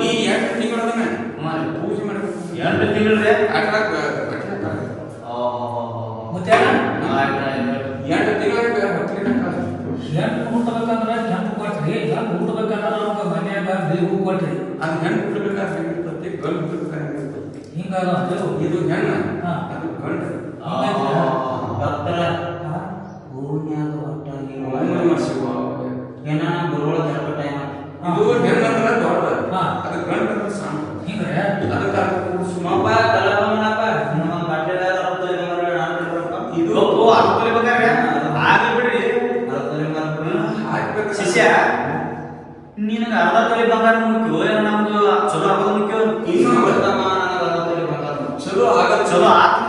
ನೀ ಎಂಟು ತಿಂಗಳದನ್ನ ಮಾಡ್ರಿ. ಪೂಜೆ ಹೆಣ್ಣು ಹುಟ್ಟಬೇಕಂದ್ರ ಕೆಂಪು ಕೊಟ್ರಿ. ಹೆಣ್ಣು ಹುಟ್ಟಬೇಕಂದ್ರೆ ನಮ್ಗೆ ಮನ್ಯಾಗ ಬಿಳಿ ಹೂ ಕೊಟ್ರಿ. ಅದು ಹೆಣ್ಣು ಬಿಡ್ಬೇಕಾದ್ರೆ ಹೆಂಗಿರ್ತೈತಿ ಗಂಡು ಹುಟ್ಟಬೇಕಾದ್ರೆ ಹಿಂಗಾದ ದೇವು ಇದು ಹೆಣ್ಣು ಹಾ. ಅದು ಗಂಡು. ಭಕ್ತರ ಹಾ? ಹೂನ್ಯಾಗ ಒಟ್ಟಾಗಿ ಓಂ ನಮಃ ಶಿವಾಯ. ಏನ ಗುರುಗಳ ಟೈಮ್ ಇದು ಹೆಣ್ಣು ಅಂದ್ರೆ ದೊಡ್ಡ ಹಾ. ಅದು ಗಂಡು ಅಂದ್ರೆ ಸಣ್ಣ ಹಿಂಗ್ರೆ ಅದಕ್ಕೆ ಅದು ಹಾಕ್ಬೇಕು. ಶಿಷ್ಯ ನಿನಗ ಅರ್ಧ ತೊಲಿ ಬಂಗಾರ ಮುಖ್ಯ ಏನ ನಮ್ದು ಚಲೋ ಆಗೋದು ಮುಖ್ಯ ಇನ್ನೂ ತಮ್ಮ ನನಗೆ ಅರ್ಧ ತೊಲಿ ಬಂಗಾರ ಚಲೋ ಆಗಲ್ಲ ಚಲೋ ಆತ್ಮ